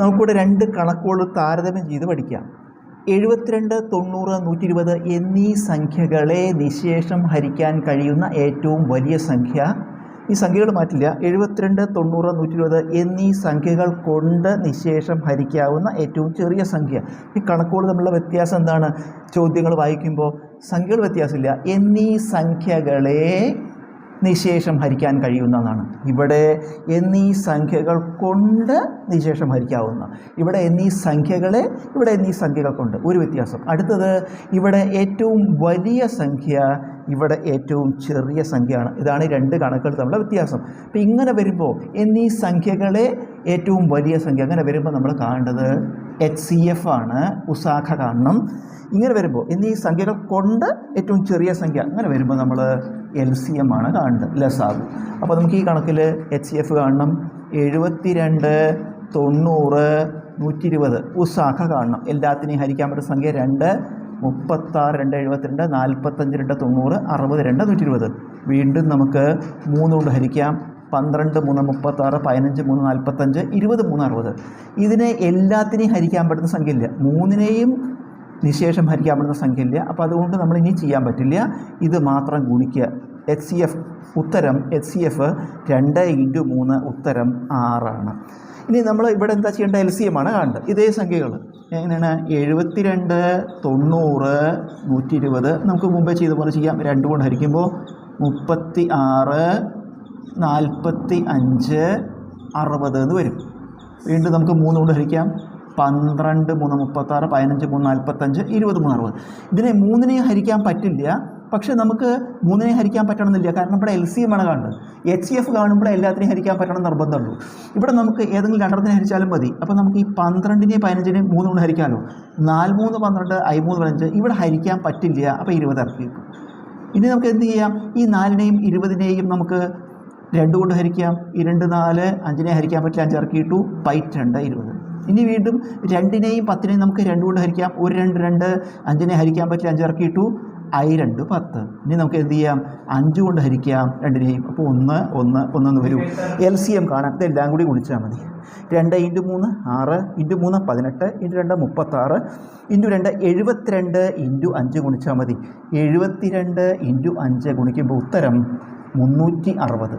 നമുക്കിവിടെ രണ്ട് കണക്കുകൾ താരതമ്യം ചെയ്ത് പഠിക്കാം. എഴുപത്തിരണ്ട് തൊണ്ണൂറ് നൂറ്റി ഇരുപത് എന്നീ സംഖ്യകളെ നിശേഷം ഹരിക്കാൻ കഴിയുന്ന ഏറ്റവും വലിയ സംഖ്യ. ഈ സംഖ്യകൾ മാറ്റില്ല. എഴുപത്തിരണ്ട് തൊണ്ണൂറ് നൂറ്റി ഇരുപത് എന്നീ സംഖ്യകൾ കൊണ്ട് നിശേഷം ഹരിക്കാവുന്ന ഏറ്റവും ചെറിയ സംഖ്യ. ഈ കണക്കുകൾ തമ്മിലുള്ള വ്യത്യാസം എന്താണ്? ചോദ്യങ്ങൾ വായിക്കുമ്പോൾ സംഖ്യകൾ വ്യത്യാസമില്ല. എന്നീ സംഖ്യകളെ നിശേഷം ഹരിക്കാൻ കഴിയുന്നതാണ് ഇവിടെ എന്നീ സംഖ്യകൾ കൊണ്ട് നിശേഷം ഹരിക്കാവുന്ന. ഇവിടെ എന്നീ സംഖ്യകളെ ഇവിടെ എന്നീ സംഖ്യകൾ കൊണ്ട്. ഒരു വ്യത്യാസം. അടുത്തത് ഇവിടെ ഏറ്റവും വലിയ സംഖ്യ ഇവിടെ ഏറ്റവും ചെറിയ സംഖ്യയാണ്. ഇതാണ് രണ്ട് കണക്കുകൾ തമ്മിലുള്ള വ്യത്യാസം. അപ്പം ഇങ്ങനെ വരുമ്പോൾ എന്നീ സംഖ്യകളെ ഏറ്റവും വലിയ സംഖ്യ അങ്ങനെ വരുമ്പോൾ നമ്മൾ കാണേണ്ടത് എച്ച് സി എഫ് ആണ് ഉസാഖ കാണണം ഇങ്ങനെ വരുമ്പോൾ എന്നീ സംഖ്യകൾ കൊണ്ട് ഏറ്റവും ചെറിയ സംഖ്യ അങ്ങനെ വരുമ്പോൾ നമ്മൾ എൽ സി എം ആണ് കാണേണ്ടത് ലസാഗു അപ്പോൾ നമുക്ക് ഈ കണക്കിൽ എച്ച് സി എഫ് കാണണം. എഴുപത്തി രണ്ട് തൊണ്ണൂറ് നൂറ്റി ഇരുപത് ഉസാഖ കാണണം. എല്ലാത്തിനെയും ഹരിക്കാൻ പറ്റുന്ന സംഖ്യ രണ്ട് മുപ്പത്താറ് രണ്ട് എഴുപത്തിരണ്ട് നാൽപ്പത്തഞ്ച് രണ്ട് തൊണ്ണൂറ് അറുപത് രണ്ട് നൂറ്റി ഇരുപത് വീണ്ടും നമുക്ക് മൂന്നുകൊണ്ട് ഹരിക്കാം. പന്ത്രണ്ട് മൂന്ന് മുപ്പത്താറ് പതിനഞ്ച് മൂന്ന് നാൽപ്പത്തഞ്ച് ഇരുപത് മൂന്ന് അറുപത്. ഇതിനെ എല്ലാത്തിനെയും ഹരിക്കാൻ പറ്റുന്ന സംഖ്യ ഇല്ല മൂന്നിനെയും നിശേഷം ഹരിക്കാൻ പറ്റുന്ന സംഖ്യ ഇല്ല അപ്പോൾ അതുകൊണ്ട് നമ്മൾ ഇനി ചെയ്യാൻ പറ്റില്ല. ഇത് മാത്രം ഗുണിക്കുക എച്ച് സി എഫ് ഉത്തരം എച്ച് സി എഫ് രണ്ട് ഇന്റു മൂന്ന് ഉത്തരം ആറാണ്. ഇനി നമ്മൾ ഇവിടെ എന്താ ചെയ്യേണ്ട എൽ സി എം ആണ് കാണേണ്ടത്. ഇതേ സംഖ്യകൾ. എങ്ങനെയാണ്? എഴുപത്തിരണ്ട് തൊണ്ണൂറ് നൂറ്റി ഇരുപത് നമുക്ക് മുമ്പേ ചെയ്ത പോലെ ചെയ്യാം. രണ്ട് കൊണ്ട് ഹരിക്കുമ്പോൾ മുപ്പത്തി ആറ് നാൽപ്പത്തി അഞ്ച് അറുപത് എന്ന് വരും. വീണ്ടും നമുക്ക് മൂന്ന് കൊണ്ട് ഹരിക്കാം. പന്ത്രണ്ട് മൂന്ന് മുപ്പത്താറ് പതിനഞ്ച് മൂന്ന് നാൽപ്പത്തഞ്ച് ഇരുപത് മൂന്ന് അറുപത്. ഇതിനെ മൂന്നിനെയും ഹരിക്കാൻ പറ്റില്ല. പക്ഷേ നമുക്ക് മൂന്നിനെ ഹരിക്കാൻ പറ്റണമെന്നില്ല. കാരണം ഇവിടെ എൽ സി എം ആണ് കാണുന്നത്. എച്ച് എഫ് കാണുമ്പോൾ എല്ലാത്തിനെയും ഹരിക്കാൻ പറ്റണം നിർബന്ധമുള്ളൂ. ഇവിടെ നമുക്ക് ഏതെങ്കിലും രണ്ടെണ്ണത്തിനെ ഹരിച്ചാലും മതി. അപ്പോൾ നമുക്ക് ഈ പന്ത്രണ്ടിനെയും പതിനഞ്ചിനെയും മൂന്ന് കൊണ്ട് ഹരിക്കാമല്ലോ. നാല് മൂന്ന് പന്ത്രണ്ട് ഐ മൂന്ന് പതിനഞ്ച് ഇവിടെ ഹരിക്കാൻ പറ്റില്ല. അപ്പോൾ ഇരുപത് ഇറക്കി ഇനി നമുക്ക് എന്ത് ചെയ്യാം? ഈ നാലിനെയും ഇരുപതിനെയും നമുക്ക് രണ്ട് കൊണ്ട് ഹരിക്കാം ഈ രണ്ട് നാല് അഞ്ചിനെ ഹരിക്കാൻ പറ്റില്ല അഞ്ച് ഇറക്കി ഇട്ടു പൈറ്റ് രണ്ട് ഇരുപത്. ഇനി വീണ്ടും രണ്ടിനെയും പത്തിനെയും നമുക്ക് രണ്ട് കൊണ്ട് ഹരിക്കാം ഒരു രണ്ട് രണ്ട് അഞ്ചിനെ ഹരിക്കാൻ പറ്റില്ല അഞ്ച് ഇറക്കി ഇട്ടു ഐ രണ്ട് പത്ത്. ഇനി നമുക്ക് എന്ത് ചെയ്യാം? അഞ്ച് കൊണ്ട് ഹരിക്കാം രണ്ടിനെയും. അപ്പോൾ ഒന്ന് ഒന്ന് ഒന്നെന്ന് വരും. എൽ സി എം കാണാൻ ഇതെല്ലാം കൂടി ഗുണിച്ചാൽ മതി. രണ്ട് ഇന്റു മൂന്ന് ആറ്. ഇന്റു മൂന്ന് പതിനെട്ട്. ഇന്റു രണ്ട് മുപ്പത്താറ്. ഇന്റു രണ്ട് എഴുപത്തിരണ്ട്. ഇന്റു അഞ്ച് ഗുണിച്ചാൽ മതി. എഴുപത്തിരണ്ട് ഇന്റു അഞ്ച് ഗുണിക്കുമ്പോൾ ഉത്തരം മുന്നൂറ്റി അറുപത്.